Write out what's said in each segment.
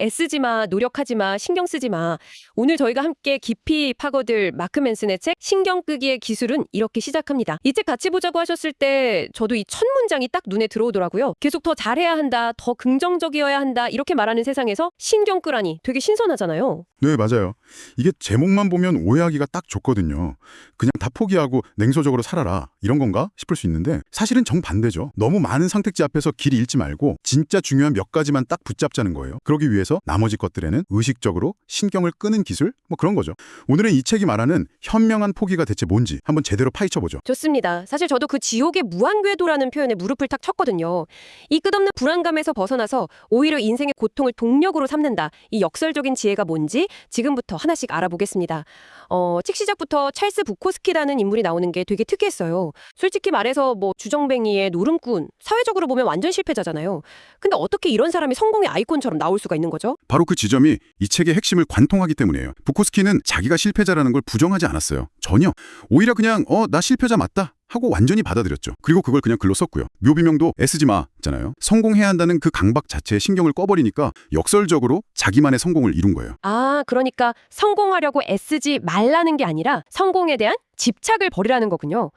애쓰지 마, 노력하지 마, 신경 쓰지 마. 오늘 저희가 함께 깊이 파고들 마크 맨슨의 책 신경 끄기의 기술은 이렇게 시작합니다. 이 책 같이 보자고 하셨을 때 저도 이 첫 문장이 딱 눈에 들어오더라고요. 계속 더 잘해야 한다, 더 긍정적이어야 한다 이렇게 말하는 세상에서 신경 끄라니 되게 신선하잖아요. 네, 맞아요. 이게 제목만 보면 오해하기가 딱 좋거든요. 그냥 다 포기하고 냉소적으로 살아라 이런 건가 싶을 수 있는데 사실은 정반대죠. 너무 많은 선택지 앞에서 길 잃지 말고 진짜 중요한 몇 가지만 딱 붙잡자는 거예요. 그러기 위해 서 나머지 것들에는 의식적으로 신경을 끄는 기술? 뭐 그런 거죠. 오늘은 이 책이 말하는 현명한 포기가 대체 뭔지 한번 제대로 파헤쳐보죠. 좋습니다. 사실 저도 그 지옥의 무한궤도라는 표현에 무릎을 탁 쳤거든요. 이 끝없는 불안감에서 벗어나서 오히려 인생의 고통을 동력으로 삼는다. 이 역설적인 지혜가 뭔지 지금부터 하나씩 알아보겠습니다. 어, 책 시작부터 찰스 부코스키라는 인물이 나오는 게 되게 특이했어요. 솔직히 말해서 뭐 주정뱅이의 노름꾼, 사회적으로 보면 완전 실패자잖아요. 근데 어떻게 이런 사람이 성공의 아이콘처럼 나올 수가 있는 거죠? 바로 그 지점이 이 책의 핵심을 관통하기 때문이에요. 부코스키는 자기가 실패자라는 걸 부정하지 않았어요. 전혀. 오히려 그냥 어, 나 실패자 맞다. 하고 완전히 받아들였죠. 그리고 그걸 그냥 글로 썼고요. 묘비명도 애쓰지 마 잖아요. 성공해야 한다는 그 강박 자체에 신경을 꺼버리니까 역설적으로 자기만의 성공을 이룬 거예요. 아, 그러니까 성공하려고 애쓰지 말라는 게 아니라 성공에 대한 집착을 버리라는 거군요.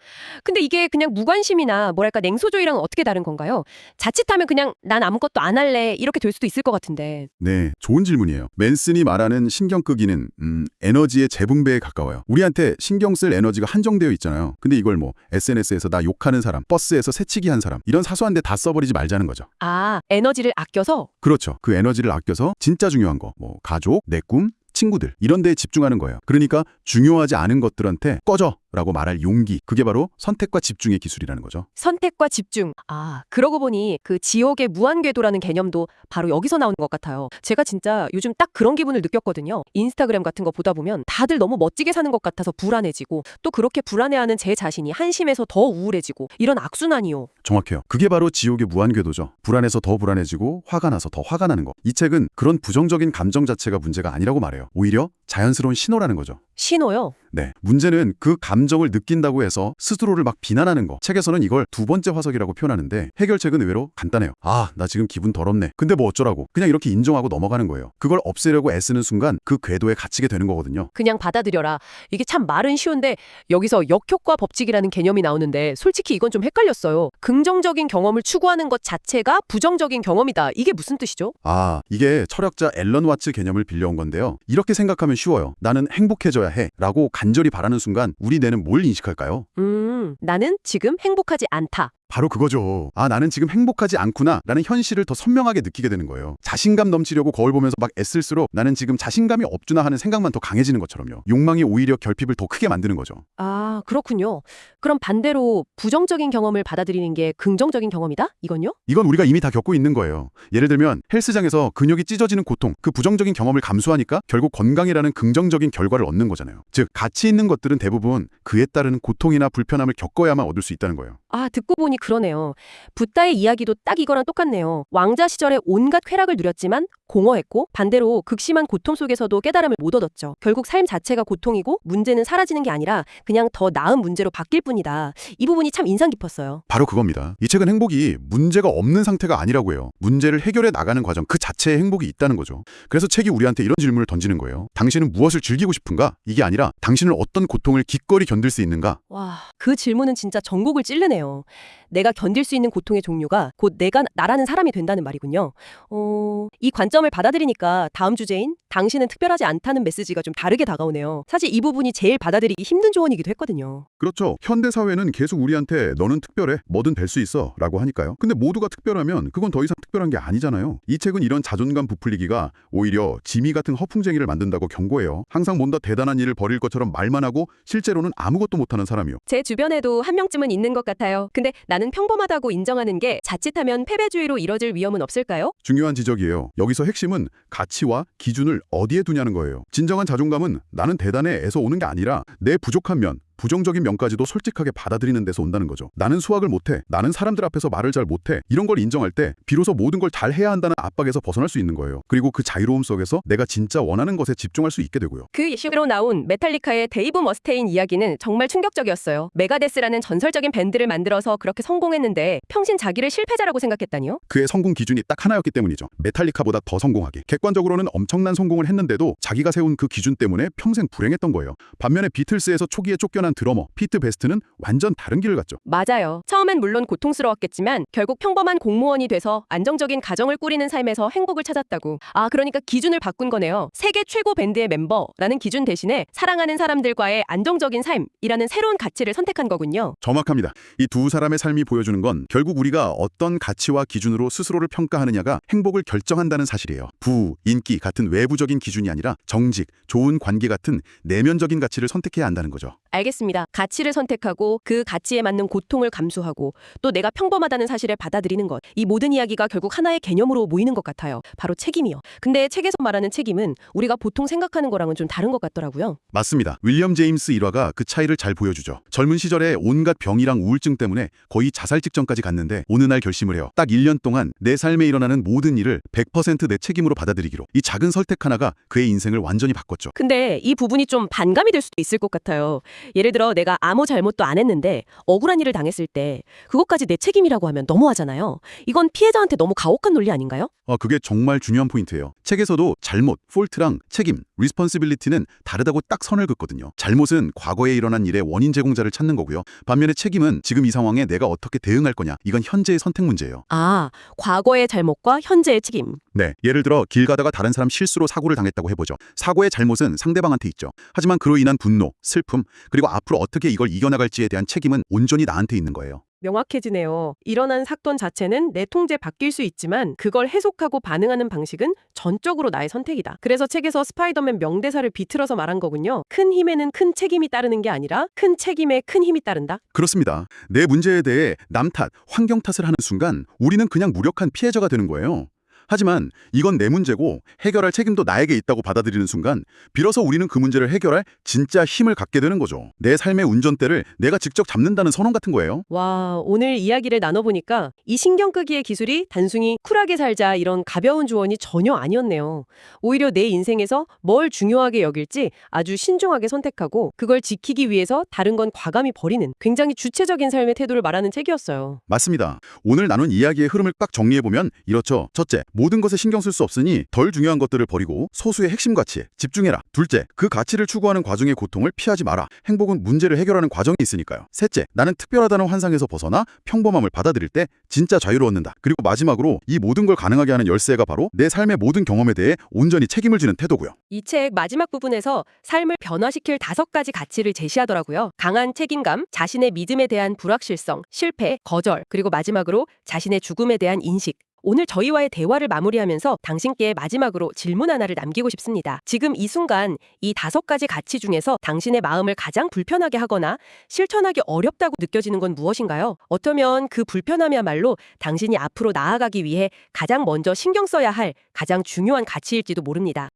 근데 이게 그냥 무관심이나 뭐랄까 냉소조이랑은 어떻게 다른 건가요? 자칫하면 그냥 난 아무것도 안 할래 이렇게 될 수도 있을 것 같은데. 네, 좋은 질문이에요. 맨슨이 말하는 신경 끄기는 음, 에너지의 재분배에 가까워요. 우리한테 신경 쓸 에너지가 한정되어 있잖아요. 근데 이걸 뭐 SNS에서 나 욕하는 사람, 버스에서 새치기 한 사람 이런 사소한 데 다 써버리지 말자는 거죠. 아, 에너지를 아껴서 그렇죠. 그 에너지를 아껴서 진짜 중요한 거, 뭐 가족, 내 꿈, 친구들 이런 데에 집중하는 거예요. 그러니까 중요하지 않은 것들한테 꺼져 라고 말할 용기. 그게 바로 선택과 집중의 기술이라는 거죠. 선택과 집중. 아, 그러고 보니 그 지옥의 무한궤도라는 개념도 바로 여기서 나오는 것 같아요. 제가 진짜 요즘 딱 그런 기분을 느꼈거든요. 인스타그램 같은 거 보다 보면 다들 너무 멋지게 사는 것 같아서 불안해지고 또 그렇게 불안해하는 제 자신이 한심해서 더 우울해지고 이런 악순환이요. 정확해요. 그게 바로 지옥의 무한궤도죠. 불안해서 더 불안해지고 화가 나서 더 화가 나는 거. 이 책은 그런 부정적인 감정 자체가 문제가 아니라고 말해요. 오히려 자연스러운 신호라는 거죠. 신호요. 네. 문제는 그 감정을 느낀다고 해서 스스로를 막 비난하는 거. 책에서는 이걸 두 번째 화석이라고 표현하는데 해결책은 의외로 간단해요. 아, 나 지금 기분 더럽네. 근데 뭐 어쩌라고. 그냥 이렇게 인정하고 넘어가는 거예요. 그걸 없애려고 애쓰는 순간 그 궤도에 갇히게 되는 거거든요. 그냥 받아들여라. 이게 참 말은 쉬운데 여기서 역효과 법칙이라는 개념이 나오는데 솔직히 이건 좀 헷갈렸어요. 긍정적인 경험을 추구하는 것 자체가 부정적인 경험이다. 이게 무슨 뜻이죠? 아, 이게 철학자 앨런 와츠 개념을 빌려온 건데요. 이렇게 생각하면 쉬워요. 나는 행복해져야 해. 라고 간절히 바라는 순간 우리 뇌는 뭘 인식할까요? 음, 나는 지금 행복하지 않다. 바로 그거죠. 아, 나는 지금 행복하지 않구나. 라는 현실을 더 선명하게 느끼게 되는 거예요. 자신감 넘치려고 거울 보면서 막 애쓸수록 나는 지금 자신감이 없구나 하는 생각만 더 강해지는 것처럼요. 욕망이 오히려 결핍을 더 크게 만드는 거죠. 아, 그렇군요. 그럼 반대로 부정적인 경험을 받아들이는 게 긍정적인 경험이다? 이건요? 이건 우리가 이미 다 겪고 있는 거예요. 예를 들면 헬스장에서 근육이 찢어지는 고통, 그 부정적인 경험을 감수하니까 결국 건강이라는 긍정적인 결과를 얻는 거잖아요. 즉, 가치 있는 것들은 대부분 그에 따른 고통이나 불편함을 겪어야만 얻을 수 있다는 거예요. 아, 듣고 보니 그러네요. 붓다의 이야기도 딱 이거랑 똑같네요. 왕자 시절에 온갖 쾌락을 누렸지만 공허했고 반대로 극심한 고통 속에서도 깨달음을 못 얻었죠. 결국 삶 자체가 고통이고 문제는 사라지는 게 아니라 그냥 더 나은 문제로 바뀔 뿐이다. 이 부분이 참 인상 깊었어요. 바로 그겁니다. 이 책은 행복이 문제가 없는 상태가 아니라고 해요. 문제를 해결해 나가는 과정 그 자체에 행복이 있다는 거죠. 그래서 책이 우리한테 이런 질문을 던지는 거예요. 당신은 무엇을 즐기고 싶은가? 이게 아니라 당신은 어떤 고통을 기꺼이 견딜 수 있는가? 와, 그 질문은 진짜 전곡을 찌르네요. 내가 견딜 수 있는 고통의 종류가 곧 내가 나라는 사람이 된다는 말이군요. 어, 이 관점을 받아들이니까 다음 주제인 당신은 특별하지 않다는 메시지가 좀 다르게 다가오네요. 사실 이 부분이 제일 받아들이기 힘든 조언이기도 했거든요. 그렇죠. 현대 사회는 계속 우리한테 너는 특별해. 뭐든 될 수 있어. 라고 하니까요. 근데 모두가 특별하면 그건 더 이상 특별한 게 아니잖아요. 이 책은 이런 자존감 부풀리기가 오히려 지미 같은 허풍쟁이를 만든다고 경고해요. 항상 뭔가 대단한 일을 벌일 것처럼 말만 하고 실제로는 아무것도 못하는 사람이요. 제 주변에도 한 명쯤은 있는 것 같아요. 근데 나는 평범하다고 인정하는 게 자칫하면 패배주의로 이뤄질 위험은 없을까요? 중요한 지적이에요. 여기서 핵심은 가치와 기준을 어디에 두냐는 거예요. 진정한 자존감은 나는 대단해에서 오는 게 아니라 내 부족한 면, 부정적인 면까지도 솔직하게 받아들이는 데서 온다는 거죠. 나는 수학을 못해. 나는 사람들 앞에서 말을 잘 못해. 이런 걸 인정할 때 비로소 모든 걸 잘 해야 한다는 압박에서 벗어날 수 있는 거예요. 그리고 그 자유로움 속에서 내가 진짜 원하는 것에 집중할 수 있게 되고요. 그 이슈로 나온 메탈리카의 데이브 머스테인 이야기는 정말 충격적이었어요. 메가데스라는 전설적인 밴드를 만들어서 그렇게 성공했는데 평신 자기를 실패자라고 생각했다니요? 그의 성공 기준이 딱 하나였기 때문이죠. 메탈리카보다 더 성공하기. 객관적으로는 엄청난 성공을 했는데도 자기가 세운 그 기준 때문에 평생 불행했던 거예요. 반면에 비틀스에서 초기에 쫓겨난 드러머 피트 베스트는 완전 다른 길을 갔죠. 맞아요. 처음엔 물론 고통스러웠겠지만 결국 평범한 공무원이 돼서 안정적인 가정을 꾸리는 삶에서 행복을 찾았다고. 아, 그러니까 기준을 바꾼 거네요. 세계 최고 밴드의 멤버라는 기준 대신에 사랑하는 사람들과의 안정적인 삶이라는 새로운 가치를 선택한 거군요. 정확합니다. 이 두 사람의 삶이 보여주는 건 결국 우리가 어떤 가치와 기준으로 스스로를 평가하느냐가 행복을 결정한다는 사실이에요. 부, 인기 같은 외부적인 기준이 아니라 정직, 좋은 관계 같은 내면적인 가치를 선택해야 한다는 거죠. 알겠습니다. 가치를 선택하고 그 가치에 맞는 고통을 감수하고 또 내가 평범하다는 사실을 받아들이는 것. 이 모든 이야기가 결국 하나의 개념으로 모이는 것 같아요. 바로 책임이요. 근데 책에서 말하는 책임은 우리가 보통 생각하는 거랑은 좀 다른 것 같더라고요. 맞습니다. 윌리엄 제임스 일화가 그 차이를 잘 보여주죠. 젊은 시절에 온갖 병이랑 우울증 때문에 거의 자살 직전까지 갔는데 어느 날 결심을 해요. 딱 1년 동안 내 삶에 일어나는 모든 일을 100%내 책임으로 받아들이기로. 이 작은 선택 하나가 그의 인생을 완전히 바꿨죠. 근데 이 부분이 좀 반감이 될 수도 있을 것 같아요. 예를 들어 내가 아무 잘못도 안 했는데 억울한 일을 당했을 때 그것까지 내 책임이라고 하면 너무하잖아요. 이건 피해자한테 너무 가혹한 논리 아닌가요? 어, 그게 정말 중요한 포인트예요. 책에서도 잘못, 폴트랑 책임, 리스폰시빌리티는 다르다고 딱 선을 긋거든요. 잘못은 과거에 일어난 일의 원인 제공자를 찾는 거고요. 반면에 책임은 지금 이 상황에 내가 어떻게 대응할 거냐. 이건 현재의 선택 문제예요. 아, 과거의 잘못과 현재의 책임. 네, 예를 들어 길 가다가 다른 사람 실수로 사고를 당했다고 해보죠. 사고의 잘못은 상대방한테 있죠. 하지만 그로 인한 분노, 슬픔, 그리고 앞으로 어떻게 이걸 이겨나갈지에 대한 책임은 온전히 나한테 있는 거예요. 명확해지네요. 일어난 사건 자체는 내 통제 바뀔 수 있지만 그걸 해석하고 반응하는 방식은 전적으로 나의 선택이다. 그래서 책에서 스파이더맨 명대사를 비틀어서 말한 거군요. 큰 힘에는 큰 책임이 따르는 게 아니라 큰 책임에 큰 힘이 따른다. 그렇습니다. 내 문제에 대해 남 탓, 환경 탓을 하는 순간 우리는 그냥 무력한 피해자가 되는 거예요. 하지만 이건 내 문제고 해결할 책임도 나에게 있다고 받아들이는 순간 비로소 우리는 그 문제를 해결할 진짜 힘을 갖게 되는 거죠. 내 삶의 운전대를 내가 직접 잡는다는 선언 같은 거예요. 와, 오늘 이야기를 나눠보니까 이 신경 끄기의 기술이 단순히 쿨하게 살자 이런 가벼운 조언이 전혀 아니었네요. 오히려 내 인생에서 뭘 중요하게 여길지 아주 신중하게 선택하고 그걸 지키기 위해서 다른 건 과감히 버리는 굉장히 주체적인 삶의 태도를 말하는 책이었어요. 맞습니다. 오늘 나눈 이야기의 흐름을 딱 정리해보면 이렇죠. 첫째, 모든 것에 신경 쓸 수 없으니 덜 중요한 것들을 버리고 소수의 핵심 가치에 집중해라. 둘째, 그 가치를 추구하는 과정의 고통을 피하지 마라. 행복은 문제를 해결하는 과정이 있으니까요. 셋째, 나는 특별하다는 환상에서 벗어나 평범함을 받아들일 때 진짜 자유로웠는다. 그리고 마지막으로 이 모든 걸 가능하게 하는 열쇠가 바로 내 삶의 모든 경험에 대해 온전히 책임을 지는 태도고요. 이 책 마지막 부분에서 삶을 변화시킬 다섯 가지 가치를 제시하더라고요. 강한 책임감, 자신의 믿음에 대한 불확실성, 실패, 거절, 그리고 마지막으로 자신의 죽음에 대한 인식. 오늘 저희와의 대화를 마무리하면서 당신께 마지막으로 질문 하나를 남기고 싶습니다. 지금 이 순간 이 다섯 가지 가치 중에서 당신의 마음을 가장 불편하게 하거나 실천하기 어렵다고 느껴지는 건 무엇인가요? 어쩌면 그 불편함이야말로 당신이 앞으로 나아가기 위해 가장 먼저 신경 써야 할 가장 중요한 가치일지도 모릅니다.